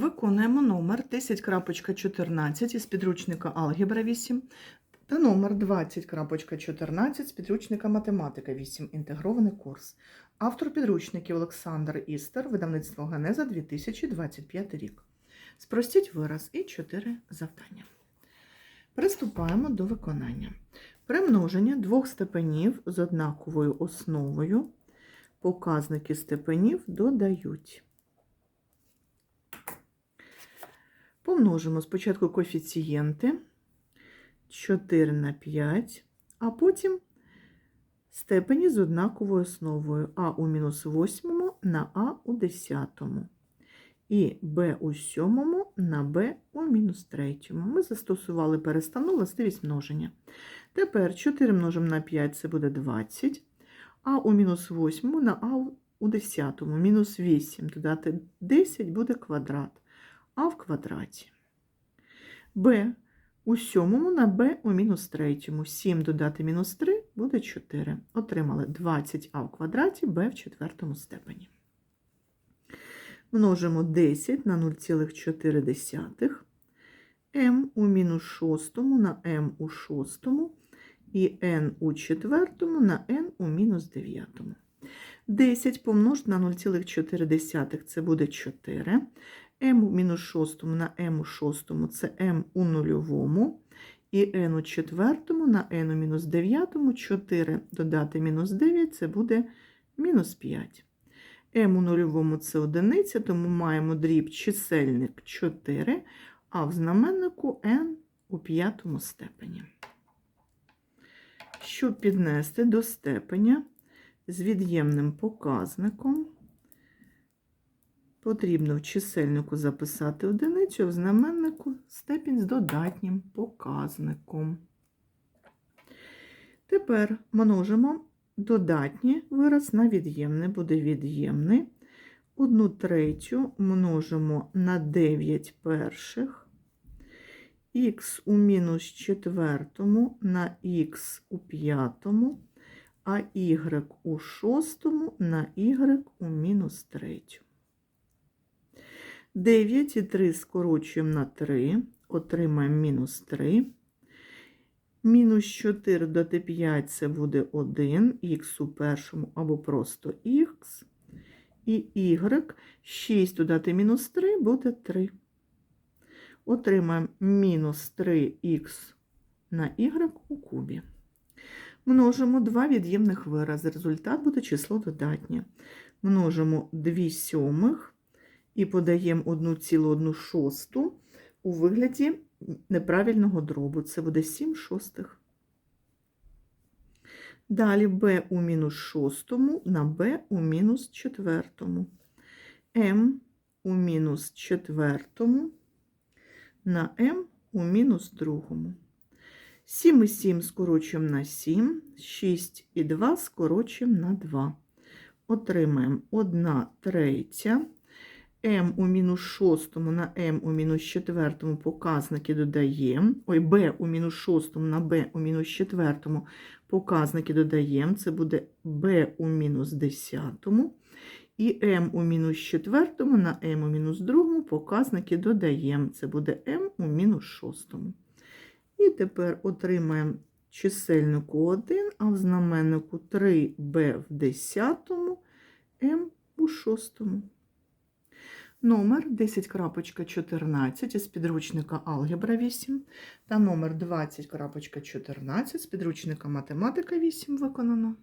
Виконуємо номер 10.14 із підручника Алгебра 8 та номер 20.14 з підручника Математика 8. Інтегрований курс. Автор підручників Олександр Істер, видавництво Генеза 2025 рік. Спростіть вираз і 4 завдання. Приступаємо до виконання. При множенні двох степенів з однаковою основою показники степенів додають. Помножимо спочатку коефіцієнти 4 на 5, а потім степені з однаковою основою а у мінус 8 на а у 10. І b у 7 на b у мінус 3. Ми застосували переставну властивість множення. Тепер 4 множимо на 5 це буде 20, а у мінус 8 на а у 10. Мінус 8 додати 10 буде квадрат а в квадраті. b у сьомому на b у мінус третьому. 7 додати мінус 3 буде 4. Отримали 20а в квадраті b в четвертому степені. Множимо 10 на 0,4 m у мінус шостому на m у шостому і n у четвертому на n у мінус дев'ятому. 10 помножити на 0,4 це буде 4 m у мінус шостому на m у шостому це m у нульовому, і n у четвертому на n у мінус дев'ятому 4 додати мінус 9 це буде мінус 5. m у нульовому це одиниця, тому маємо дріб чисельник 4, а в знаменнику n у п'ятому степені. Щоб піднести до степеня з від'ємним показником, Потрібно в чисельнику записати одиницю, а в знаменнику степінь з додатнім показником. Тепер множимо додатній вираз на від'ємне, буде від'ємний. Одну третю множимо на 9 перших, х у мінус четвертому на х у п'ятому, а y у шостому на y у мінус третьому. 9 і 3 скорочуємо на 3, отримаємо мінус 3. Мінус 4 додати 5 це буде 1, х у першому або просто х. І y 6 додати мінус 3 буде 3. Отримаємо мінус 3х на y у кубі. Множимо два від'ємних вирази. Результат буде число додатнє. Множимо 2 сьомих і подаємо 1,1 шосту у вигляді неправильного дробу. Це буде 7 шостих. Далі b у мінус шостому на b у мінус четвертому. m у мінус четвертому на m у мінус другому. 7 і 7 скорочуємо на 7, 6 і 2 скорочуємо на 2. Отримаємо 1 третя m у мінус шостому на m у мінус четвертому показники додаємо. Ой, b у мінус шостому на b у мінус четвертому показники додаємо. Це буде b у мінус десятому. І m у мінус четвертому на m у мінус другому показники додаємо. Це буде m у мінус шостому. І тепер отримаємо чисельнику 1, а в знаменнику 3b в десятому, m у шостому. Номер 10.14 із підручника Алгебра 8 та номер 20.14 з підручника Математика 8 виконано.